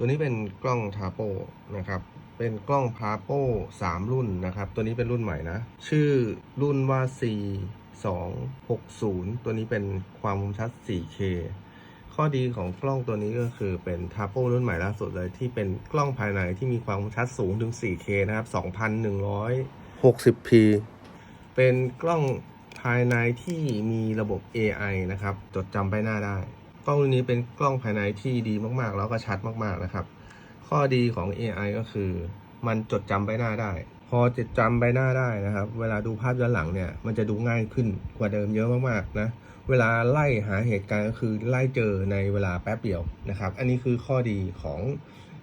ตัวนี้เป็นกล้องทาโปนะครับ เป็นกล้องพาโป3รุ่นนะครับ ตัวนี้เป็นรุ่นใหม่นะ ชื่อรุ่นว่า C 2 6 0 ตัวนี้เป็นความคมชัด 4K ข้อดีของกล้องตัวนี้ก็คือเป็นทาโปรุ่นใหม่ล่าสุดเลยที่เป็นกล้องภายในที่มีความคมชัดสูงถึง 4K นะครับ 2160p เป็นกล้องภายในที่มีระบบ AI นะครับ จดจำใบหน้าได้ ล้องรุ่นนี้เป็นกล้องภายในที่ดีมากๆ แล้วก็ชัดมากๆนะครับ ข้อดีของ AI ก็คือ มันจดจำใบหน้าได้ พอจดจำใบหน้าได้นะครับ เวลาดูภาพย้อนหลังเนี่ยมันจะดูง่ายขึ้นกว่าเดิมเยอะมากๆนะเวลาไล่หาเหตุการณ์ก็คือไล่เจอในเวลาแป๊บเดียวนะครับ อันนี้คือข้อดีของ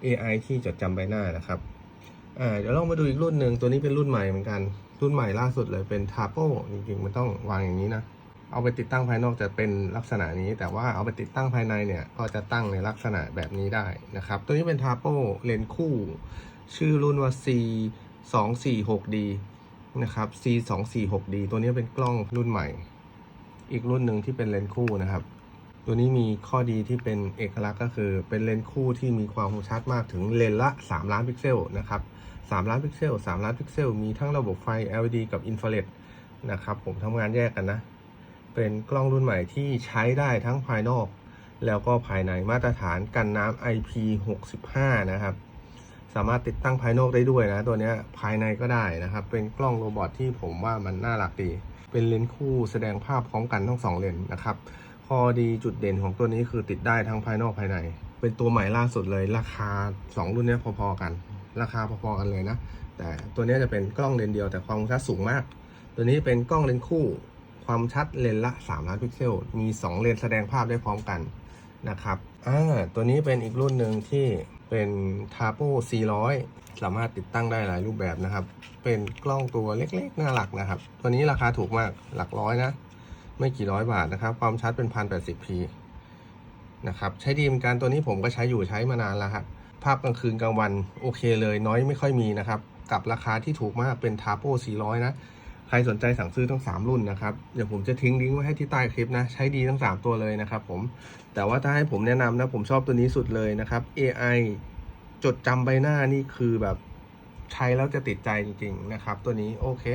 AI ที่จดจำใบหน้านะครับอ่าเดี๋ยวเรามาดูอีกรุ่นหนึ่งตัวนี้เป็นรุ่นใหม่เหมือนกันรุ่นใหม่ล่าสุดเลยเป็น t a p o จริงๆมันต้องวางอย่างนี้นะ เอาไปติดตั้งภายนอกจะเป็นลักษณะนี้ แต่ว่าเอาไปติดตั้งภายในเนี่ยก็จะตั้งในลักษณะแบบนี้ได้นะครับ ตัวนี้เป็น t a p o เลนคู่ ชื่อรุ่นว่า C 2 4 6 D นะครับ C 2 4 6 D ตัวนี้เป็นกล้องรุ่นใหม่ อีกรุ่นหนึ่งที่เป็นเลนคู่นะครับ ตัวนี้มีข้อดีที่เป็นเอกลักษณ์ก็คือเป็นเลนคู่ที่มีความคมชัดมากถึงเลนละ 3 ล้านพิกเซลนะครับ3ล้านพิกเซล3ล้านพิกเซลมีทั้งระบบไฟ LED กับอินฟราเรดนะครับผมทำงานแยกกันนะ เป็นกล้องรุ่นใหม่ที่ใช้ได้ทั้งภายนอก แล้วก็ภายในมาตรฐานกันน้ำ IP65 นะครับ สามารถติดตั้งภายนอกได้ด้วยนะ ตัวนี้ภายในก็ได้นะครับ เป็นกล้องโรบอทที่ผมว่ามันน่ารักดี เป็นเลนส์คู่แสดงภาพพร้อมกันทั้งสองเลนส์นะครับข้อดีจุดเด่นของตัวนี้คือติดได้ทั้งภายนอกภายใน เป็นตัวใหม่ล่าสุดเลย ราคา 2 รุ่นนี้พอๆกัน ราคาพอๆกันเลยนะ แต่ตัวนี้จะเป็นกล้องเลนส์เดียวแต่ความคมชัดสูงมาก ตัวนี้เป็นกล้องเลนส์คู่ ความชัดเลนละ 3 ล้านพิกเซล มี 2 เลนแสดงภาพได้พร้อมกันนะครับอ่าตัวนี้เป็นอีกรุ่นหนึ่งที่เป็น t a p o 400 สามารถติดตั้งได้หลายรูปแบบนะครับ เป็นกล้องตัวเล็กๆ น่ารักนะครับ ตัวนี้ราคาถูกมากหลักร้อยนะ ไม่กี่ร้อยบาทนะครับ ความชัดเป็น 1080p นะครับ ใช้ดีเหมือนกันตัวนี้ผมก็ใช้อยู่ใช้มานานแล้วครับ ภาพกลางคืนกลางวันโอเคเลยน้อยไม่ค่อยมีนะครับ กับราคาที่ถูกมากเป็น t a p o 400 นะ ใครสนใจสั่งซื้อทั้ง 3 รุ่นนะครับ เดี๋ยวผมจะทิ้งลิงก์ไว้ให้ที่ใต้คลิปนะ ใช้ดีทั้ง 3 ตัวเลยนะครับผม แต่ว่าถ้าให้ผมแนะนำนะ ผมชอบตัวนี้สุดเลยนะครับ AI จดจำใบหน้านี่คือแบบใช้แล้วจะติดใจจริง ๆ นะครับ ตัวนี้โอเค